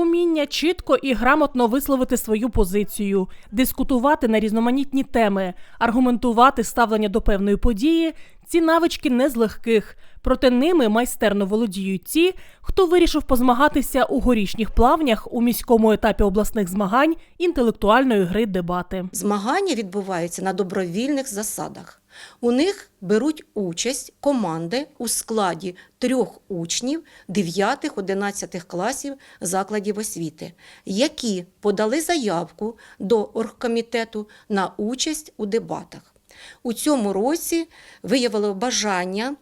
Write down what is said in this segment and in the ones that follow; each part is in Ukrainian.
Уміння чітко і грамотно висловити свою позицію, дискутувати на різноманітні теми, аргументувати ставлення до певної події ці навички не з легких, проте ними майстерно володіють ті, хто вирішив позмагатися у горішніх плавнях у міському етапі обласних змагань інтелектуальної гри дебати. Змагання відбуваються на добровільних засадах. У них беруть участь команди у складі трьох учнів 9-11 класів закладів освіти, які подали заявку до оргкомітету на участь у дебатах. У цьому році виявило бажання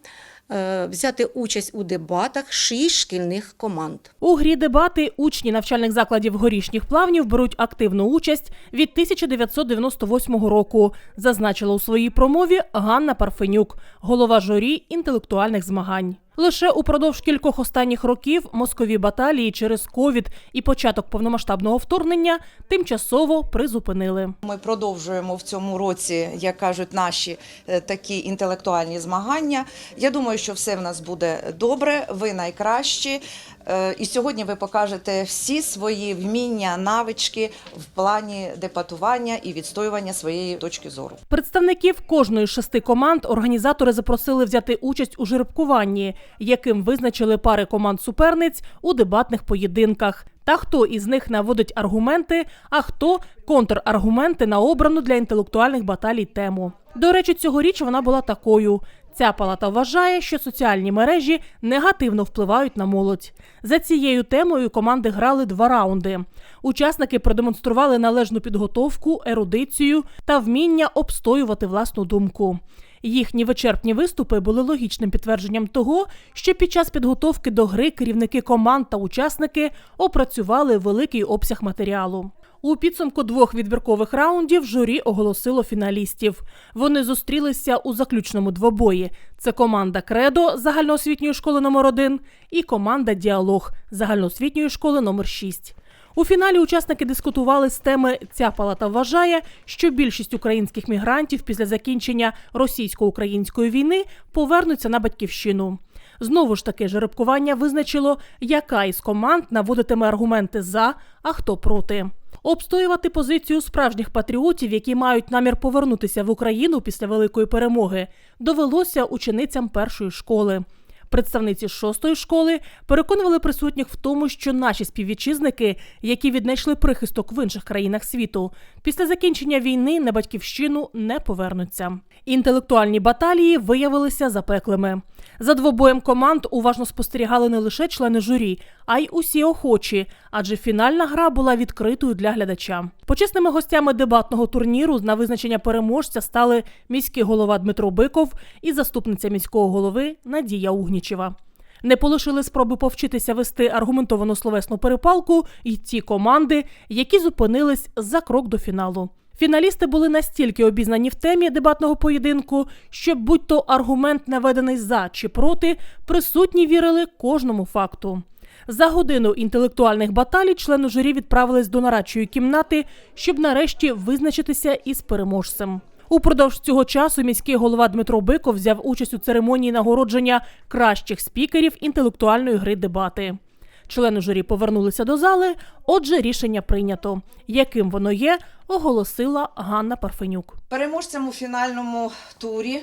взяти участь у дебатах шість шкільних команд. У грі дебати учні навчальних закладів горішніх плавнів беруть активну участь від 1998 року, зазначила у своїй промові Ганна Парфенюк, голова журі інтелектуальних змагань. Лише упродовж кількох останніх років москові баталії через ковід і початок повномасштабного вторгнення тимчасово призупинили. Ми продовжуємо в цьому році, як кажуть, наші е, такі інтелектуальні змагання. Я думаю, що все в нас буде добре. Ви найкращі. Е, І сьогодні ви покажете всі свої вміння, навички в плані дебатування і відстоювання своєї точки зору. Представників кожної з шести команд організатори запросили взяти участь у жеребкуванні, яким визначили пари команд суперниць у дебатних поєдинках. Та хто із них наводить аргументи, а хто контраргументи на обрану для інтелектуальних баталій тему. До речі, цьогоріч вона була такою. Ця палата вважає, що соціальні мережі негативно впливають на молодь. За цією темою команди грали два раунди. Учасники продемонстрували належну підготовку, ерудицію та вміння обстоювати власну думку. Їхні вичерпні виступи були логічним підтвердженням того, що під час підготовки до гри керівники команд та учасники опрацювали великий обсяг матеріалу. У підсумку двох відбіркових раундів журі оголосило фіналістів. Вони зустрілися у заключному двобої. Це команда Кредо загальноосвітньої школи номер 1 і команда Діалог загальноосвітньої школи номер 6 у фіналі учасники дискутували з теми Ця палата вважає, що більшість українських мігрантів після закінчення російсько-української війни повернуться на батьківщину. Знову ж таки, жеребкування визначило, яка із команд наводитиме аргументи за, а хто проти. Обстоювати позицію справжніх патріотів, які мають намір повернутися в Україну після великої перемоги, довелося ученицям першої школи. Представниці шостої школи переконували присутніх в тому, що наші співвітчизники, які віднайшли прихисток в інших країнах світу, після закінчення війни на батьківщину не повернуться. Інтелектуальні баталії виявилися запеклими. За двобоєм команд уважно спостерігали не лише члени журі, а й усі охочі, адже фінальна гра була відкритою для глядача. Почесними гостями дебатного турніру на визначення переможця стали міський голова Дмитро Биков і заступниця міського голови Надія Угнічева. Не полишили спроби повчитися вести аргументовану словесну перепалку й ті команди, які зупинились за крок до фіналу. Фіналісти були настільки обізнані в темі дебатного поєдинку, що будь-то аргумент наведений за чи проти, присутні вірили кожному факту. За годину інтелектуальних баталій члени журі відправились до нарадчої кімнати, щоб нарешті визначитися із переможцем. Упродовж цього часу міський голова Дмитро Биков взяв участь у церемонії нагородження кращих спікерів інтелектуальної гри дебати. Члени журі повернулися до зали. Отже, рішення прийнято. Яким воно є, оголосила Ганна Парфенюк. Переможцем у фінальному турі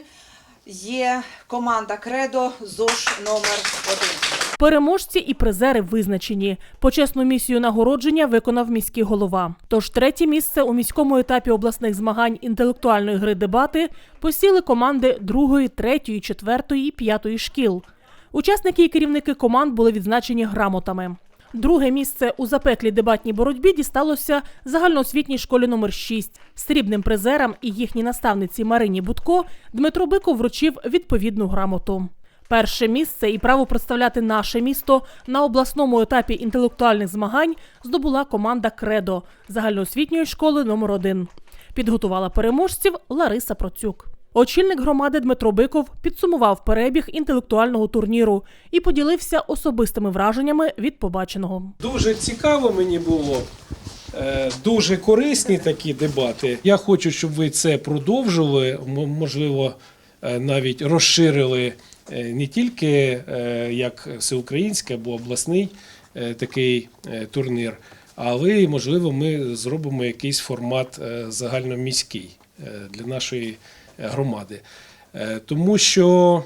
є команда Кредо ЗОШ номер 1 Переможці і призери визначені. Почесну місію нагородження виконав міський голова. Тож третє місце у міському етапі обласних змагань інтелектуальної гри дебати посіли команди другої, третьої, четвертої і п'ятої шкіл. Учасники і керівники команд були відзначені грамотами. Друге місце у запеклій дебатній боротьбі дісталося загальноосвітній школі номер 6 Срібним призерам і їхній наставниці Марині Будко Дмитро Биков вручив відповідну грамоту. Перше місце і право представляти наше місто на обласному етапі інтелектуальних змагань здобула команда Кредо загальноосвітньої школи номер 1 Підготувала переможців Лариса Процюк. Очільник громади Дмитро Биков підсумував перебіг інтелектуального турніру і поділився особистими враженнями від побаченого. Дуже цікаво мені було. е, Дуже корисні такі дебати. Я хочу, щоб ви це продовжили, можливо, е, навіть розширили не тільки е, як всеукраїнський або обласний е, такий е, турнір. Але, можливо, ми зробимо якийсь формат е, загальноміський е, для нашої е, громади. Е, Тому що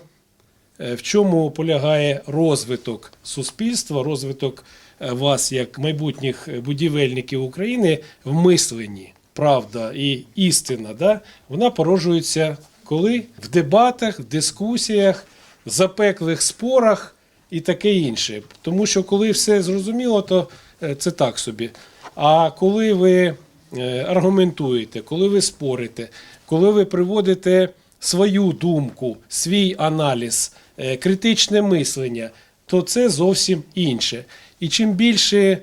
Е, в чому полягає розвиток суспільства, розвиток е, вас як майбутніх е, будівельників України в мисленні. Правда і істина, да? вона породжується коли? В дебатах, в дискусіях, запеклих спорах і таке інше. Тому що коли все зрозуміло, то е, це так собі. А коли ви е, аргументуєте, коли ви спорите, коли ви приводите свою думку, свій аналіз, е, критичне мислення, то це зовсім інше. І чим більше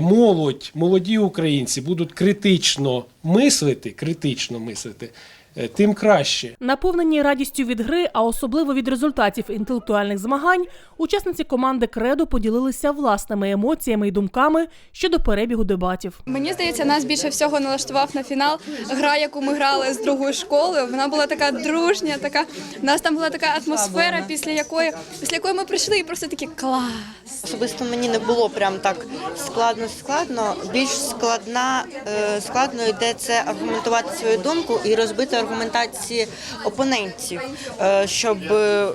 молодь, молоді українці будуть критично мислити, критично мислити, е, тим краще. Наповнені радістю від гри, а особливо від результатів інтелектуальних змагань, учасниці команди Кредо поділилися власними емоціями і думками щодо перебігу дебатів. Мені здається, нас більше всього налаштував на фінал гра, яку ми грали з другою школою. Вона була така дружня, така у нас там була така атмосфера, після якої після якої ми прийшли і просто такі клас. Особисто мені не було прям так складно складно. Більш складна е, складно йде це аргументувати свою думку і розбити аргументації опонентів, е, щоб е,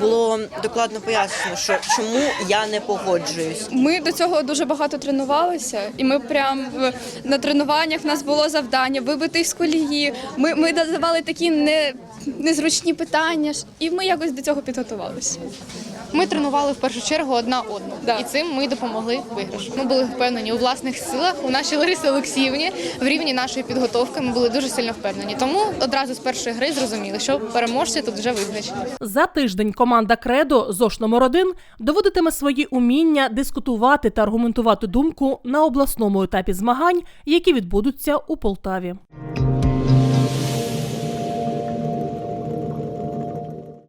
було докладно пояснено, що чому я не погоджуюсь. Ми до цього дуже багато тренувалися, і ми прям на тренуваннях в нас було завдання вибити з колії. Ми, ми задавали такі не, незручні питання, і ми якось до цього підготувалися. Ми тренували в першу чергу одна одну, Да. і цим ми допомогли виграшу. Ми були впевнені у власних силах, у нашій Ларисі Олексіївні, в рівні нашої підготовки. Ми були дуже сильно впевнені. Тому одразу з першої гри зрозуміли, що переможці тут вже визначені. За тиждень команда Кредо ЗОШ номер 1 доводитиме свої уміння дискутувати та аргументувати думку на обласному етапі змагань, які відбудуться у Полтаві.